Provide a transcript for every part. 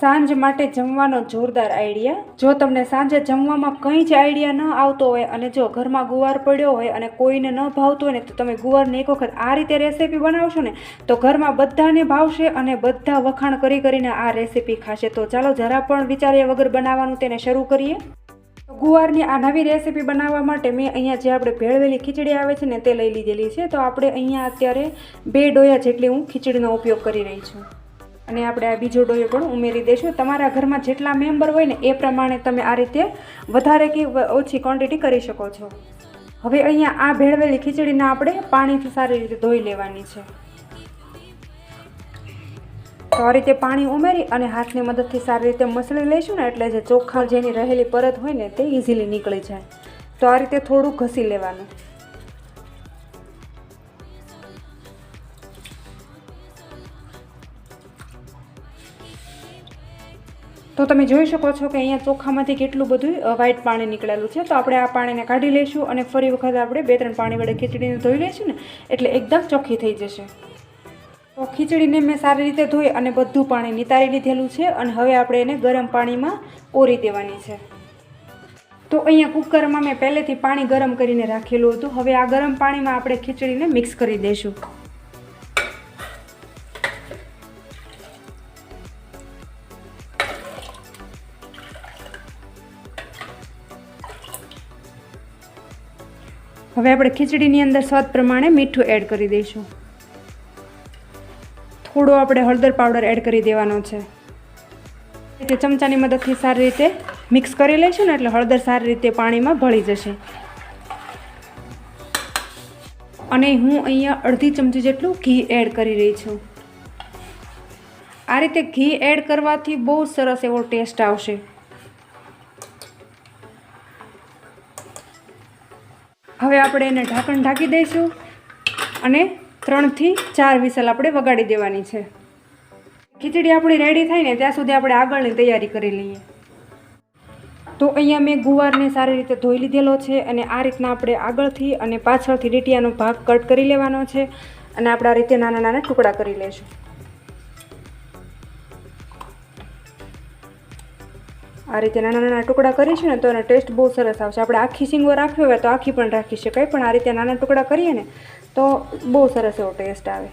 સાંજ માટે જમવાનો જોરદાર આઈડિયા. જો તમને સાંજે જમવામાં કંઈ જ આઈડિયા ન આવતો હોય અને જો ઘરમાં ગુવાર પડ્યો હોય અને કોઈને ન ભાવતો હોય ને તો તમે ગુવારને એક વખત આ રીતે રેસીપી બનાવશો ને તો ઘરમાં બધાને ભાવશે અને બધા વખાણ કરી કરીને આ રેસીપી ખાશે. તો ચાલો જરા પણ વિચાર્યા વગર બનાવવાનું તેને શરૂ કરીએ. ગુવારની આ નવી રેસીપી બનાવવા માટે મેં અહીંયા જે આપણે ભેળવેલી ખીચડી આવે છે ને તે લઈ લીધેલી છે. તો આપણે અહીંયા અત્યારે બે ડોયા જેટલી હું ખીચડીનો ઉપયોગ કરી રહી છું. અને આપણે આ બીજો ડોયો પણ ઉમેરી દઈશું. તમારા ઘરમાં જેટલા મેમ્બર હોય ને, એ પ્રમાણે તમે આ રીતે વધારે કે ઓછી ક્વોન્ટિટી કરી શકો છો. હવે અહીંયા આ ભેળવેલી ખીચડીને આપણે પાણીથી સારી રીતે ધોઈ લેવાની છે. તો આ રીતે પાણી ઉમેરી અને હાથની મદદથી સારી રીતે મસળી લઈશું ને, એટલે જે ચોખ્ખા જેની રહેલી પરત હોય ને, તે ઇઝીલી નીકળી જાય. તો આ રીતે થોડું ઘસી લેવાનું. તો તમે જોઈ શકો છો કે અહીંયા ચોખામાંથી કેટલું બધું વ્હાઈટ પાણી નીકળેલું છે. તો આપણે આ પાણીને કાઢી લઈશું અને ફરી વખત આપણે બે ત્રણ પાણી વડે ખીચડીને ધોઈ લઈશું ને, એટલે એકદમ ચોખ્ખી થઈ જશે. તો ખીચડીને મેં સારી રીતે ધોઈ અને બધું પાણી નિતારી લીધેલું છે અને હવે આપણે એને ગરમ પાણીમાં ઓરી દેવાની છે. તો અહીંયા કુકરમાં મેં પહેલેથી પાણી ગરમ કરીને રાખેલું હતું. હવે આ ગરમ પાણીમાં આપણે ખીચડીને મિક્સ કરી દઈશું. હવે આપણે ખીચડીની અંદર સ્વાદ પ્રમાણે મીઠું એડ કરી દઈશું. થોડો આપણે હળદર પાવડર એડ કરી દેવાનો છે. તે ચમચાની મદદથી સારી રીતે મિક્સ કરી લઈશું ને એટલે હળદર સારી રીતે પાણીમાં ભળી જશે. અને હું અહીંયા અડધી ચમચી જેટલું ઘી એડ કરી રહી છું. આ રીતે ઘી એડ કરવાથી બહુ સરસ એવો ટેસ્ટ આવશે. હવે આપણે એને ઢાંકણ ઢાંકી દઈશું અને ત્રણથી ચાર વિસલ આપણે વગાડી દેવાની છે. ખીચડી આપણી રેડી થાય ને ત્યાં સુધી આપણે આગળની તૈયારી કરી લઈએ. તો અહીંયા મેં ગુવારને સારી રીતે ધોઈ લીધેલો છે અને આ રીતના આપણે આગળથી અને પાછળથી રીટિયાનો ભાગ કટ કરી લેવાનો છે અને આપણે આ રીતે નાના નાના ટુકડા કરી લઈશું. આ રીતે નાના નાના ટુકડા કરીશું ને તો એનો ટેસ્ટ બહુ સરસ આવશે આપણે આખી સિંગો રાખવી હોય તો આખી પણ રાખી શકાય, પણ આ રીતે નાના ટુકડા કરીએ ને તો બહુ સરસ એવો ટેસ્ટ આવે.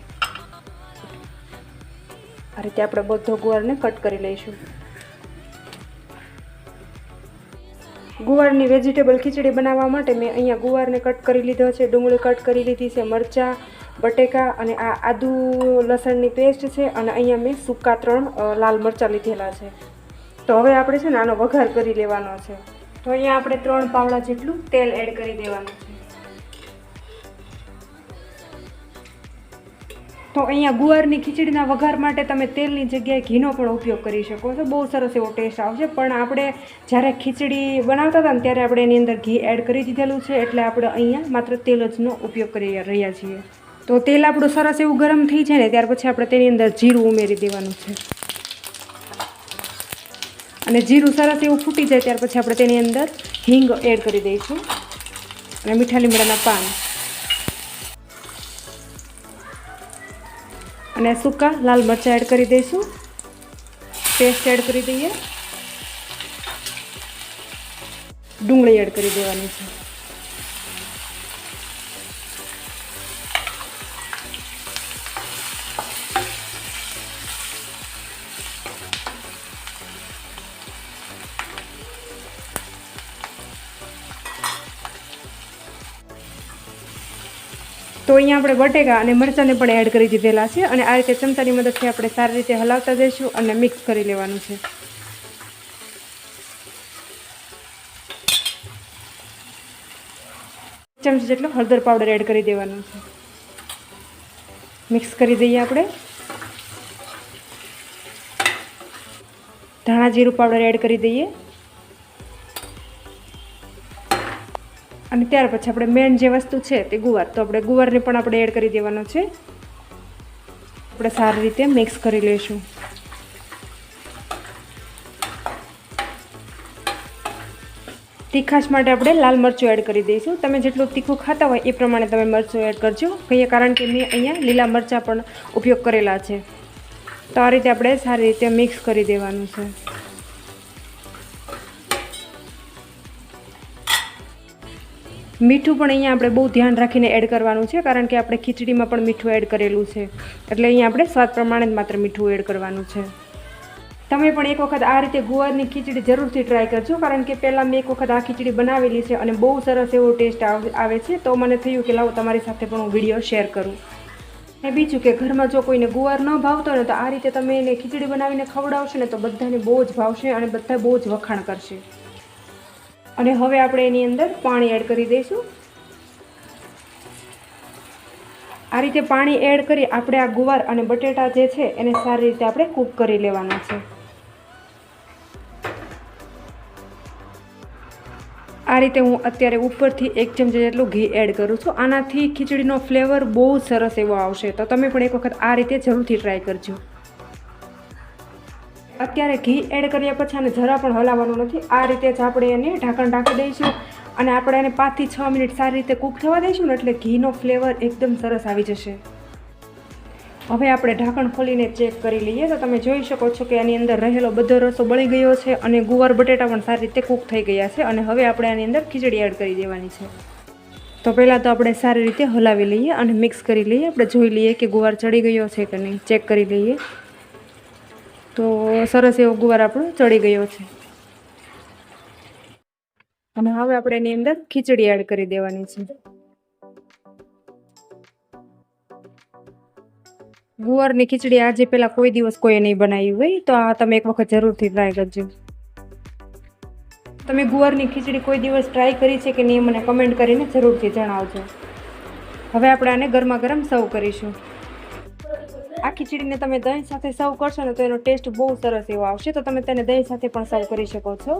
આ રીતે આપણે બધો ગુવારને કટ કરી લઈશું. ગુવારની વેજીટેબલ ખીચડી બનાવવા માટે મેં અહીંયા ગુવારને કટ કરી લીધો છે, ડુંગળી કટ કરી લીધી છે, મરચાં, બટેકા અને આ આદુ લસણની પેસ્ટ છે અને અહીંયા મેં સૂકા ત્રણ લાલ મરચાં લીધેલા છે. તો હવે આપણે છે ને આનો વઘાર કરી લેવાનો છે. તો અહીંયા આપણે ત્રણ પાવડા જેટલું તેલ એડ કરી દેવાનું છે. તો અહીંયા ગુવારની ખીચડીના વઘાર માટે તમે તેલની જગ્યાએ ઘીનો પણ ઉપયોગ કરી શકો છો. બહુ સરસ એવો ટેસ્ટ આવશે. પણ આપણે જ્યારે ખીચડી બનાવતા હતા ને ત્યારે આપણે એની અંદર ઘી એડ કરી દીધેલું છે. એટલે આપણે અહીંયા માત્ર તેલ જનો ઉપયોગ કરી રહ્યા છીએ. તો તેલ આપણું સરસ એવું ગરમ થઈ જાય ને, ત્યાર પછી આપણે તેની અંદર જીરું ઉમેરી દેવાનું છે. અને જીરું સરસ એવું ફૂટી જાય ત્યાર પછી આપણે તેની અંદર હિંગ એડ કરી દઈશું અને મીઠા લીમડાના પાન. અને સૂકા લાલ મરચાં એડ કરી દઈશું. પેસ્ટ એડ કરી દઈએ. ડુંગળી એડ કરી દેવાની છે. તો અહીંયા આપણે બટેકા અને મરચાંને પણ એડ કરી દીધેલા છે અને આ રીતે ચમચાની મદદથી આપણે સારી રીતે હલાવતા જઈશું અને મિક્સ કરી લેવાનું છે. ચમચી જેટલો હળદર પાવડર એડ કરી દેવાનો છે. મિક્સ કરી દઈએ આપણે. ધાણા જીરું પાવડર એડ કરી દઈએ. અને ત્યાર પછી આપણે મેન જે વસ્તુ છે તે ગુવાર. તો આપણે ગુવારને પણ આપણે એડ કરી દેવાનો છે. આપણે સારી રીતે મિક્સ કરી લઈશું. તીખાશ માટે આપણે લાલ મરચું એડ કરી દઈશું. તમે જેટલું તીખું ખાતા હોય એ પ્રમાણે તમે મરચું એડ કરજો. કહીએ કારણ કે મેં અહીંયા લીલા મરચાં પણ ઉપયોગ કરેલા છે. તો આ રીતે આપણે સારી રીતે મિક્સ કરી દેવાનું છે. મીઠું પણ અહીંયા આપણે બહુ ધ્યાન રાખીને એડ કરવાનું છે, કારણ કે આપણે ખીચડીમાં પણ મીઠું એડ કરેલું છે. એટલે અહીંયા આપણે સ્વાદ પ્રમાણે જ માત્ર મીઠું એડ કરવાનું છે. તમે પણ એક વખત આ રીતે ગુવારની ખીચડી જરૂરથી ટ્રાય કરજો, કારણ કે પહેલાં મેં એક વખત આ ખીચડી બનાવેલી છે અને બહુ સરસ એવો ટેસ્ટ આવે છે. તો મને થયું કે લાવો તમારી સાથે પણ હું વીડિયો શેર કરું. અને બીજું કે ઘરમાં જો કોઈને ગુવાર ન ભાવતો ને તો આ રીતે તમે એને ખીચડી બનાવીને ખવડાવશો ને તો બધાને બહુ જ ભાવશે અને બધા બહુ જ વખાણ કરશે. અને હવે આપણે એની અંદર પાણી એડ કરી દઈશું. આ રીતે પાણી એડ કરી આપણે આ ગુવાર અને બટેટા જે છે એને સારી રીતે આપણે કૂક કરી લેવાના છે. આ રીતે હું અત્યારે ઉપરથી એક ચમચા જેટલું ઘી એડ કરું છું. આનાથી ખીચડીનો ફ્લેવર બહુ સરસ એવો આવશે. તો તમે પણ એક વખત આ રીતે જરૂરથી ટ્રાય કરજો. અત્યારે ઘી એડ કર્યા પછી આને જરા પણ હલાવવાનું નથી. આ રીતે જ આપણે એને ઢાંકણ ઢાંકી દઈશું અને આપણે એને પાંચથી છ મિનિટ સારી રીતે કૂક થવા દઈશું ને એટલે ઘીનો ફ્લેવર એકદમ સરસ આવી જશે. હવે આપણે ઢાંકણ ખોલીને ચેક કરી લઈએ. તો તમે જોઈ શકો છો કે આની અંદર રહેલો બધો રસો બળી ગયો છે અને ગુવાર, બટેટા પણ સારી રીતે કૂક થઈ ગયા છે અને હવે આપણે આની અંદર ખીચડી એડ કરી દેવાની છે. તો પહેલાં તો આપણે સારી રીતે હલાવી લઈએ અને મિક્સ કરી લઈએ. આપણે જોઈ લઈએ કે ગુવાર ચડી ગયો છે કે નહીં. ચેક કરી લઈએ. તો સરસ એવો ગુવાર આપણો ચડી ગયો છે. અને હવે આપણે એની અંદર ખીચડી એડ કરી દેવાની છે. ગુવારની ખીચડી આજે પહેલાં કોઈ દિવસ કોઈએ નહીં બનાવી હોય, તો આ તમે એક વખત જરૂરથી ટ્રાય કરજો. તમે ગુવારની ખીચડી કોઈ દિવસ ટ્રાય કરી છે કે નહીં, મને કમેન્ટ કરીને જરૂરથી જણાવજો. હવે આપણે આને ગરમા ગરમ સર્વ કરીશું. આ ચીડીને તમે દહીં સાથે સર્વ કરશો ને તો એનો ટેસ્ટ બહુ સરસ એવો આવશે. તો તમે તેને દહીં સાથે પણ સર્વ કરી શકો છો.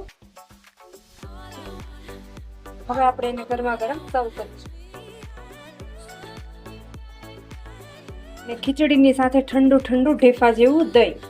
હવે આપણે એને ગરમા ગરમ સર્વ કરીશું. ને ખીચડીની સાથે ઠંડુ ઠંડુ ઢેફા જેવું દહીં.